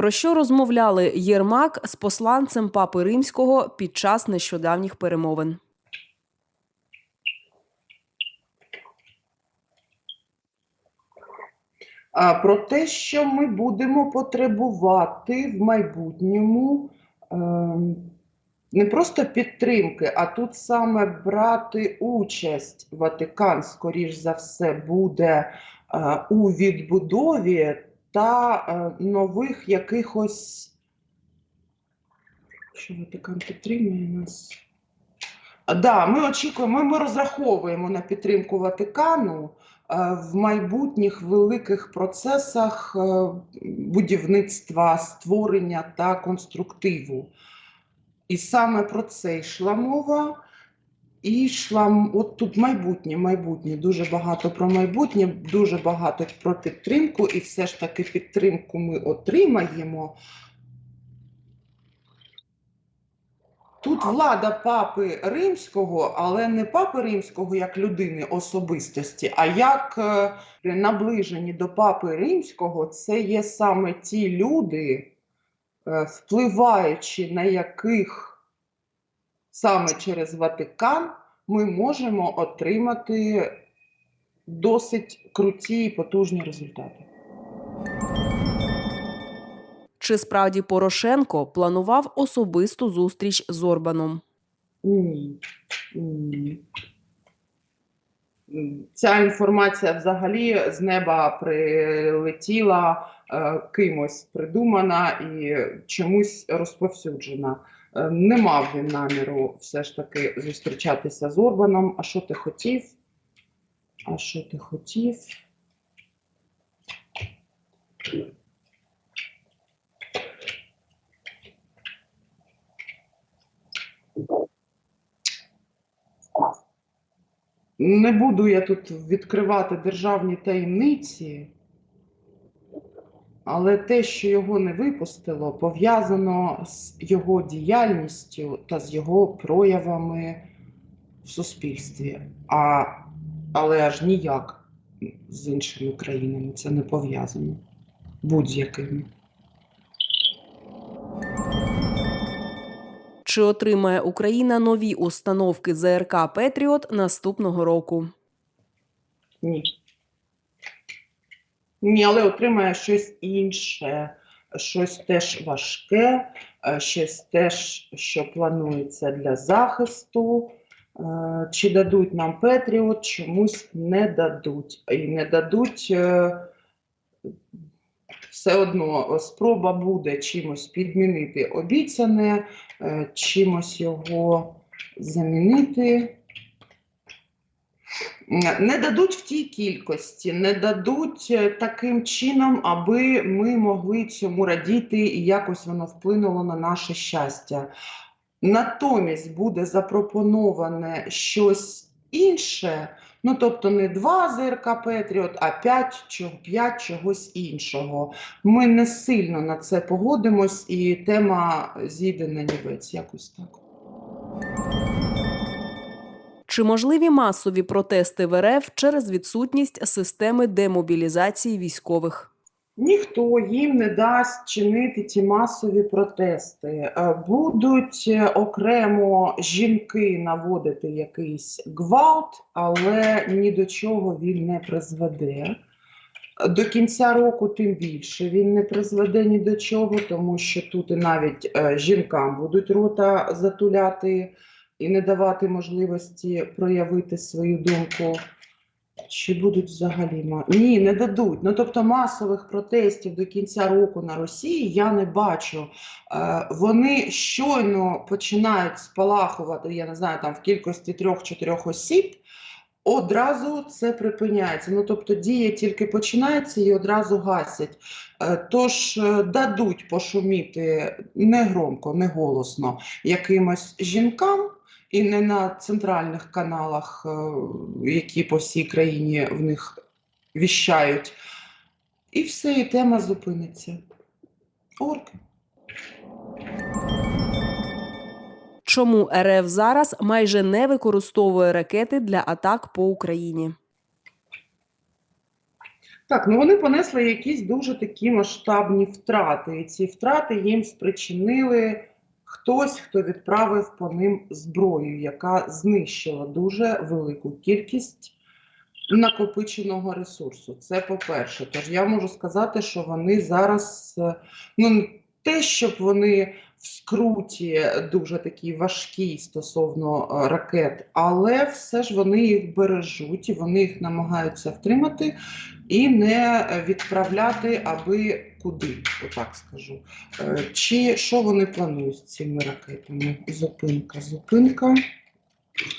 Про що розмовляли Єрмак з посланцем папи римського під час нещодавніх перемовин? Про те, що ми будемо потребувати в майбутньому ем, не просто підтримки, а тут саме брати участь. Ватикан, скоріш за все, буде е, у відбудові та е, нових якихось. Що Ватикан підтримує нас? Да, ми очікуємо, ми, розраховуємо на підтримку Ватикану е, в майбутніх великих процесах е, будівництва, створення та конструктиву. І саме про це йшла мова. І йшла от тут майбутнє, майбутнє, дуже багато про майбутнє, дуже багато про підтримку, і все ж таки підтримку ми отримаємо. Тут влада папи римського, але не папи римського як людини особистості, а як е, наближені до папи римського, це є саме ті люди, е, впливаючи на яких саме через Ватикан ми можемо отримати досить круті і потужні результати. Чи справді Порошенко планував особисту зустріч з Орбаном? Ні. Ні. Ця інформація взагалі з неба прилетіла е, кимось придумана і чомусь розповсюджена. Е, не мав він наміру все ж таки зустрічатися з Орбаном. А що ти хотів? А що ти хотів? Не буду я тут відкривати державні таємниці, але те, що його не випустило, пов'язано з його діяльністю та з його проявами в суспільстві. А, але аж ніяк з іншими країнами це не пов'язано будь-якими. Чи отримає Україна нові установки ЗРК Петріот наступного року? Ні. Ні, але отримає щось інше, щось теж важке, е, щось теж, що планується для захисту. Е, Чи дадуть нам Петріот, чомусь не дадуть. І не дадуть е, все одно спроба буде чимось підмінити обіцяне, чимось його замінити. Не дадуть в тій кількості, не дадуть е, таким чином, аби ми могли цьому радіти і якось воно вплинуло на наше щастя. Натомість буде запропоноване щось інше, ну тобто не два ЗРК Петріот, а п'ять, п'ять чогось іншого. Ми не сильно на це погодимось, і тема зійде на нівець, якось так. Чи можливі масові протести в РФ через відсутність системи демобілізації військових? Ніхто їм не дасть чинити ті масові протести. Е, Будуть е, окремо жінки наводити якийсь гвалт, але ні до чого він не призведе. До кінця року тим більше він не призведе ні до чого, тому що тут і навіть е, жінкам будуть рота затуляти і не давати можливості проявити свою думку. Чи будуть взагалі ні, не дадуть. Ну тобто масових протестів до кінця року на Росії я не бачу. Е, вони щойно починають спалахувати, я не знаю, там в кількості трьох-чотирьох осіб. Одразу це припиняється. Ну тобто дія тільки починається і одразу гасять. Е, Тож е, дадуть пошуміти не громко, не голосно якимось жінкам, і не на центральних каналах, е, які по всій країні в них віщають. І все, і тема зупиниться. Орки. Чому РФ зараз майже не використовує ракети для атак по Україні? Так, ну вони понесли якісь дуже такі масштабні втрати. І ці втрати їм спричинили хтось, хто відправив по ним зброю, яка знищила дуже велику кількість накопиченого ресурсу. Це по-перше. Тож я можу сказати, що вони зараз, е, ну не те, щоб вони в скруті дуже такі важкі стосовно е, ракет, але все ж вони їх бережуть і вони їх намагаються втримати і не відправляти аби куди, отак скажу. Е, Чи що вони планують з цими ракетами? Зупинка, зупинка.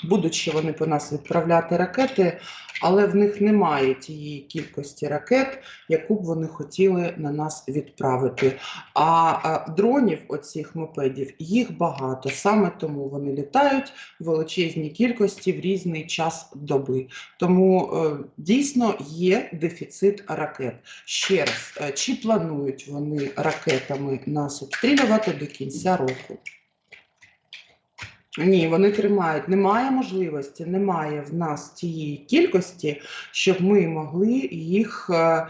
Будуть ще вони по нас відправляти ракети, але в них немає тієї кількості ракет, яку б вони хотіли на нас відправити. А, дронів, оцих мопедів, їх багато. Саме тому вони літають в величезній кількості в різний час доби. Тому е, дійсно є дефіцит ракет. Ще раз, е, чи планують вони ракетами нас обстрілювати до кінця року? Ні, вони тримають. Немає можливості, немає в нас тієї кількості, щоб ми могли їх е,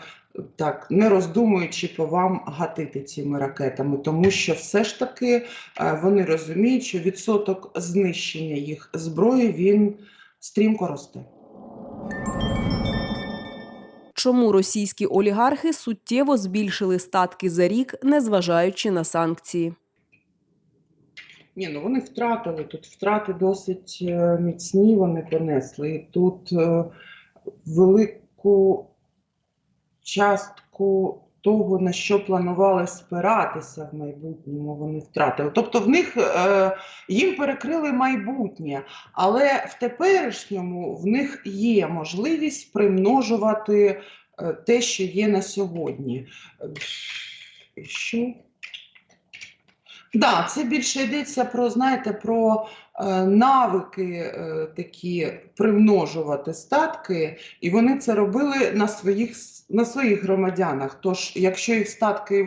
так, не роздумуючи по вам гатити цими ракетами, тому що все ж таки е, вони розуміють, що відсоток знищення їх зброї він стрімко росте. Чому російські олігархи суттєво збільшили статки за рік, незважаючи на санкції? Ні, ну вони втратили тут втрати досить е, міцні вони понесли. І тут е, велику частку того, на що планували спиратися в майбутньому, вони втратили. Тобто в них е, їм перекрили майбутнє, але в теперішньому в них є можливість примножувати е, те, що є на сьогодні. Що? Да, це більше йдеться про, знаєте, про е, навики е, такі примножувати статки, і вони це робили на своїх, на своїх громадянах. Тож, якщо їх статки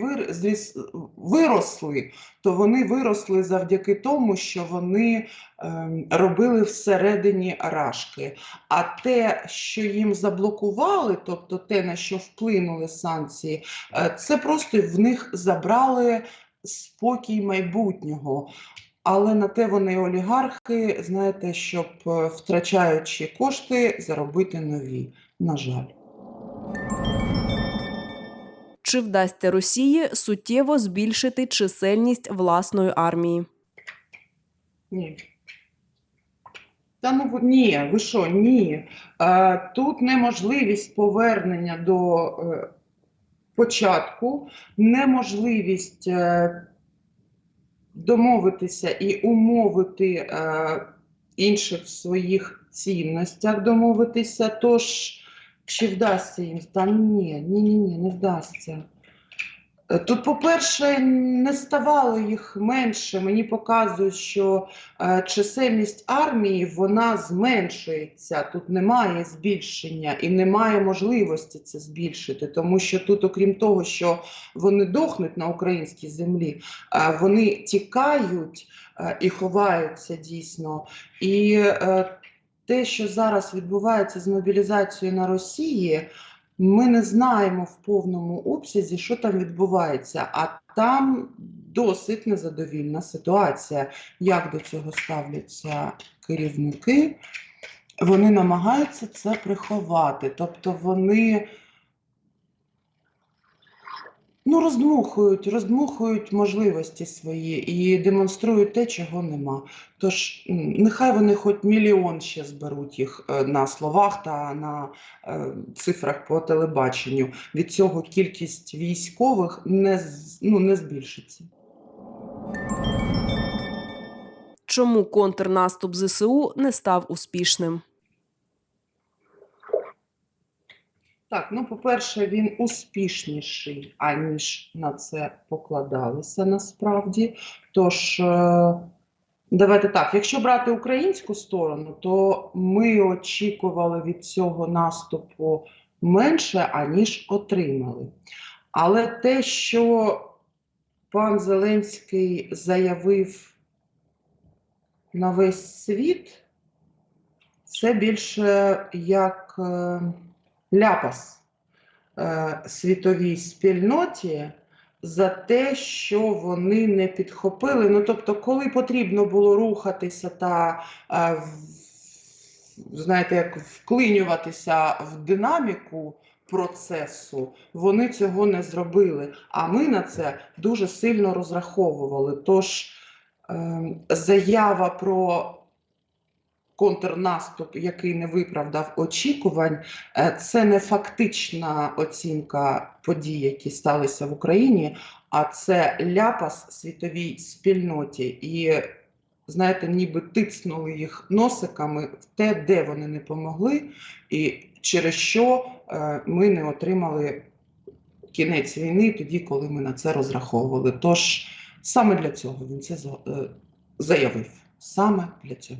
виросли, то вони виросли завдяки тому, що вони е, робили всередині рашки. А те, що їм заблокували, тобто те, на що вплинули санкції, це просто в них забрали спокій майбутнього. Але на те вони олігархи, знаєте, щоб е, втрачаючи кошти, заробити нові. На жаль. Чи вдасться Росії суттєво збільшити чисельність власної армії? Ні. Та ну ні, ви що, ні. Е, тут неможливість повернення до е, початку, неможливість е, домовитися і умовити е, інших в своїх цінностях домовитися. Тож, чи вдасться їм? Та ні, ні, ні, ні, не вдасться. Е, Тут, по-перше, не ставало їх менше. Мені показують, що е, чисельність армії вона зменшується. Тут немає збільшення і немає можливості це збільшити, тому що тут, окрім того, що вони дохнуть на українській землі, е, вони тікають і ховаються дійсно. І те, що зараз відбувається з мобілізацією на Росії. Ми не знаємо в повному обсязі, що там відбувається, а там досить незадовільна ситуація. Як до цього ставляться керівники? Вони намагаються це приховати. Тобто вони ну, роздмухують, роздмухують можливості свої і демонструють те, чого нема. Тож нехай вони хоч мільйон ще зберуть їх е, на словах та на е, цифрах по телебаченню. Від цього кількість військових не, ну, не збільшиться. Чому контрнаступ ЗСУ не став успішним? Так, ну по-перше, він успішніший, аніж на це покладалися насправді. Тож, е, давайте так, якщо брати українську сторону, то ми очікували від цього наступу менше, аніж отримали. Але те, що пан Зеленський заявив на весь світ, це більше як. Ляпас. е, світовій спільноті за те, що вони не підхопили. Ну, тобто, коли потрібно було рухатися та е, знаєте, як вклинюватися в динаміку процесу, вони цього не зробили. А ми на це дуже сильно розраховували. Тож ем, заява про контрнаступ, який не виправдав очікувань, е, це не фактична оцінка подій, які сталися в Україні, а це ляпас світовій спільноті. І знаєте, ніби тицнули їх носиками в те, де вони не помогли, і через що е, ми не отримали кінець війни тоді, коли ми на це розраховували. Тож саме для цього він це е, заявив. Саме для цього.